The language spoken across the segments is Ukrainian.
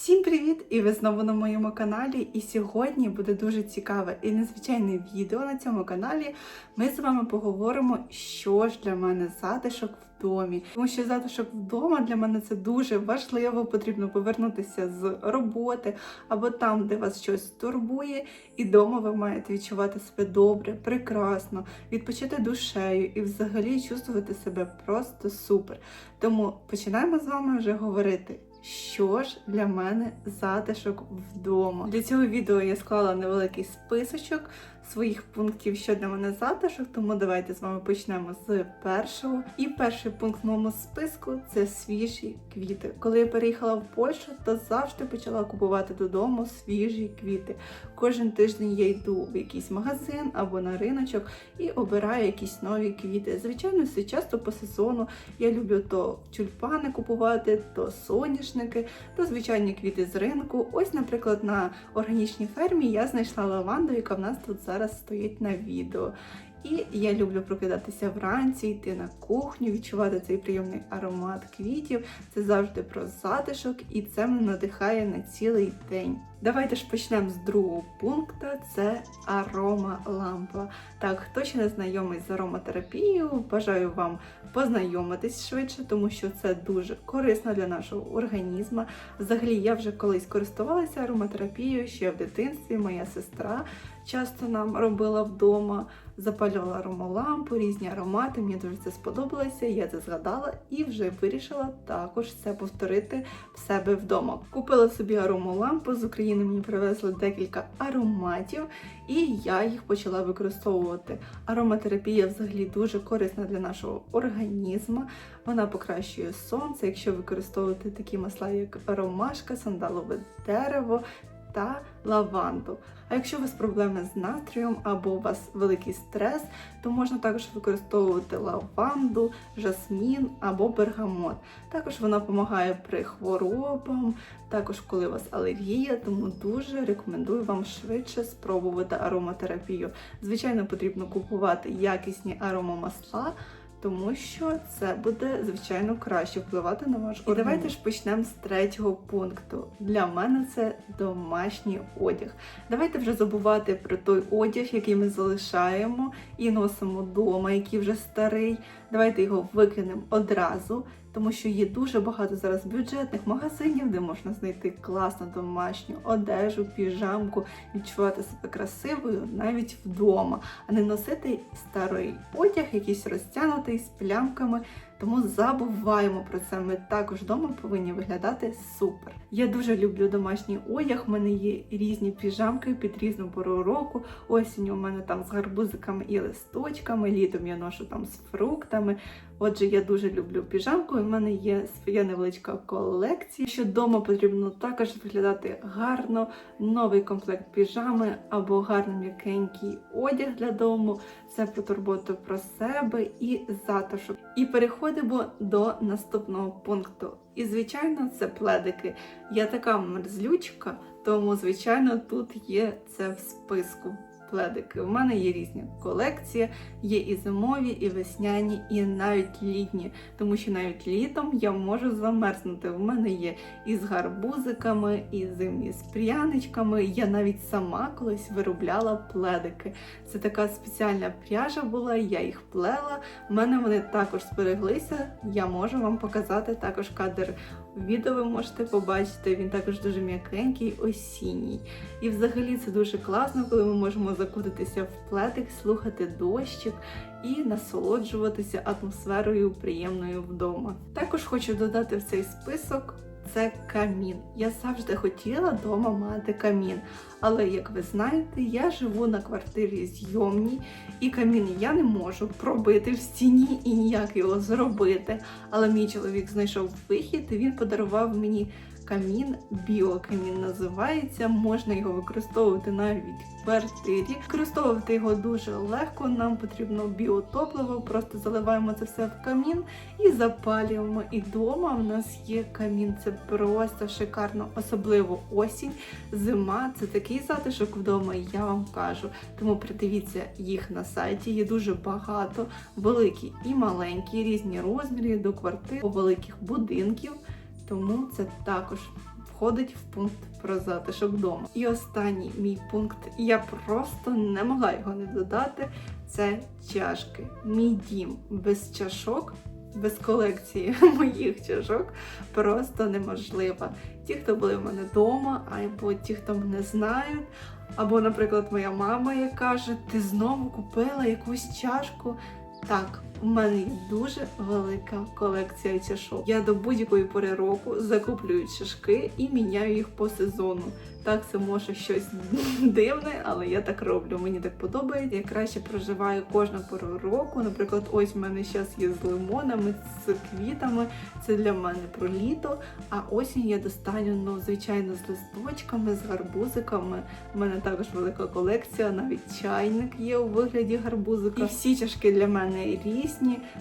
Всім привіт! І ви знову на моєму каналі. І сьогодні буде дуже цікаве і незвичайне відео на цьому каналі. Ми з вами поговоримо, що ж для мене затишок в домі. Тому що затишок вдома для мене це дуже важливо. Потрібно повернутися з роботи або там, де вас щось турбує, і вдома ви маєте відчувати себе добре, прекрасно, відпочити душею і взагалі чувствувати себе просто супер. Тому починаємо з вами вже говорити. Що ж для мене затишок вдома? Для цього відео я склала невеликий списочок своїх пунктів, що мене затишок, тому давайте з вами почнемо з першого. І перший пункт в моєму списку це свіжі квіти. Коли я переїхала в Польщу, то завжди почала купувати додому свіжі квіти. Кожен тиждень я йду в якийсь магазин або на риночок і обираю якісь нові квіти. Звичайно, все часто по сезону. Я люблю то тюльпани купувати, то соняшники, то звичайні квіти з ринку. Ось, наприклад, на органічній фермі я знайшла лаванду, яка в нас тут зараз стоїть на відео. І я люблю прокидатися вранці, йти на кухню, відчувати цей приємний аромат квітів. Це завжди про затишок, і це мене надихає на цілий день. Давайте ж почнемо з другого пункту: це арома лампа. Так, хто ще не знайомий з ароматерапією, бажаю вам познайомитись швидше, тому що це дуже корисно для нашого організму. Взагалі, я вже колись користувалася ароматерапією ще в дитинстві. Моя сестра часто нам робила вдома, запалювала аромалампу, різні аромати. Мені дуже це сподобалося. Я це згадала і вже вирішила також це повторити в себе вдома. Купила собі аромалампу з України. Мені привезли декілька ароматів, і я їх почала використовувати. Ароматерапія взагалі дуже корисна для нашого організму. Вона покращує сонце, якщо використовувати такі масла, як ромашка, сандалове дерево та лаванду. А якщо у вас проблеми з настроєм або у вас великий стрес, то можна також використовувати лаванду, жасмін або бергамот. Також вона допомагає при хворобам, також коли у вас алергія, тому дуже рекомендую вам швидше спробувати ароматерапію. Звичайно, потрібно купувати якісні аромамасла. Тому що це буде звичайно краще впливати на ваш організм. І давайте ж почнемо з третього пункту. Для мене це домашній одяг. Давайте вже забувати про той одяг, який ми залишаємо і носимо вдома, який вже старий. Давайте його викинемо одразу, тому що є дуже багато зараз бюджетних магазинів, де можна знайти класну домашню одежу, піжамку, відчувати себе красивою навіть вдома, а не носити старий одяг, якийсь розтягнутий з плямками. Тому забуваємо про це. Ми також вдома повинні виглядати супер. Я дуже люблю домашній одяг. У мене є різні піжамки під різну пору року. Осінь у мене там з гарбузиками і листочками, літом я ношу там з фруктами. Отже, я дуже люблю піжамку, в мене є своя невеличка колекція. Що вдома потрібно також виглядати гарно, новий комплект піжами або гарний м'якенький одяг для дому. Це про турботу про себе і затишок. І переходимо до наступного пункту. І, звичайно, це пледики. Я така мерзлючка, тому, звичайно, тут є це в списку. Пледики. У мене є різні колекції, є і зимові, і весняні, і навіть літні. Тому що навіть літом я можу замерзнути. У мене є і з гарбузиками, і зимні з пряничками. Я навіть сама колись виробляла пледики. Це така спеціальна пряжа була, я їх плела. У мене вони також збереглися. Я можу вам показати також кадр відео. Ви можете побачити. Він також дуже м'якенький, осінній. І взагалі це дуже класно, коли ми можемо закутитися в плетик, слухати дощик і насолоджуватися атмосферою приємною вдома. Також хочу додати в цей список. Це камін. Я завжди хотіла вдома мати камін. Але, як ви знаєте, я живу на квартирі зйомній, і камін я не можу пробити в стіні і ніяк його зробити. Але мій чоловік знайшов вихід, і він подарував мені камін, біокамін називається. Можна його використовувати навіть в квартирі. Використовувати його дуже легко. Нам потрібно біотопливо, просто заливаємо це все в камін і запалюємо. І вдома в нас є камін. Це просто шикарно, особливо осінь, зима. Це такий затишок вдома, я вам кажу. Тому придивіться їх на сайті. Є дуже багато, великі і маленькі, різні розміри до квартир, великих будинків. Тому це також входить в пункт про затишок вдома. І останній мій пункт, я просто не могла його не додати. Це чашки. Мій дім без чашок, без колекції моїх чашок просто неможливо. Ті, хто були в мене вдома, або ті, хто мене знають. Або, наприклад, моя мама, яка каже, ти знову купила якусь чашку. Так, у мене є дуже велика колекція чашок. Я до будь-якої пори року закуплюю чашки і міняю їх по сезону. Так, це може щось дивне, але я так роблю. Мені так подобається. Я краще проживаю кожну пору року. Наприклад, ось в мене зараз є з лимонами, з квітами. Це для мене про літо. А осінь я достану, ну, звичайно, з листочками, з гарбузиками. У мене також велика колекція, навіть чайник є у вигляді гарбузика. І всі чашки для мене різні,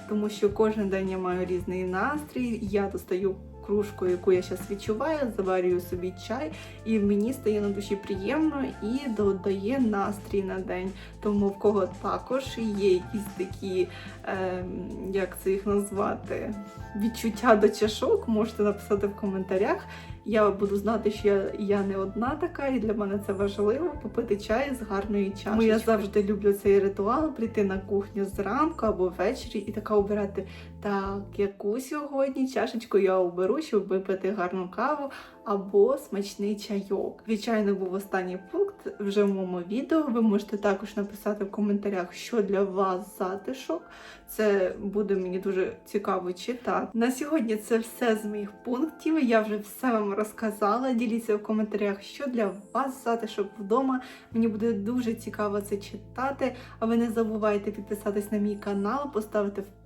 тому що кожен день я маю різний настрій. Я достаю кружку, яку я зараз відчуваю, заварюю собі чай, і мені стає на душі приємно і додає настрій на день. Тому в кого також є якісь такі, е, як це їх назвати, відчуття до чашок, можете написати в коментарях. Я буду знати, що я, я не одна така, і для мене це важливо попити чай з гарної чашечки. Тому я завжди люблю цей ритуал прийти на кухню зранку або ввечері і така обирати так, яку сьогодні чашечку я оберу, щоб випити гарну каву або смачний чайок. Звичайно, був останній пункт вже в моєму відео. Ви можете також написати в коментарях, що для вас затишок. Це буде мені дуже цікаво читати. На сьогодні це все з моїх пунктів. Я вже все вам розказала. Діліться в коментарях, що для вас затишок вдома. Мені буде дуже цікаво це читати. А ви не забувайте підписатись на мій канал, поставити вподобайку.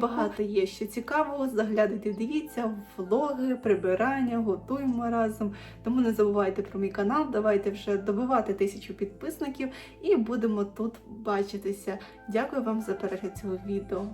Багато є ще цікавого. Заглядайте, дивіться, влоги, прибирання, готуємо разом. Тому не забувайте про мій канал. Давайте вже добивати тисячу підписників і будемо тут бачитися. Дякую вам за перегляд цього відео.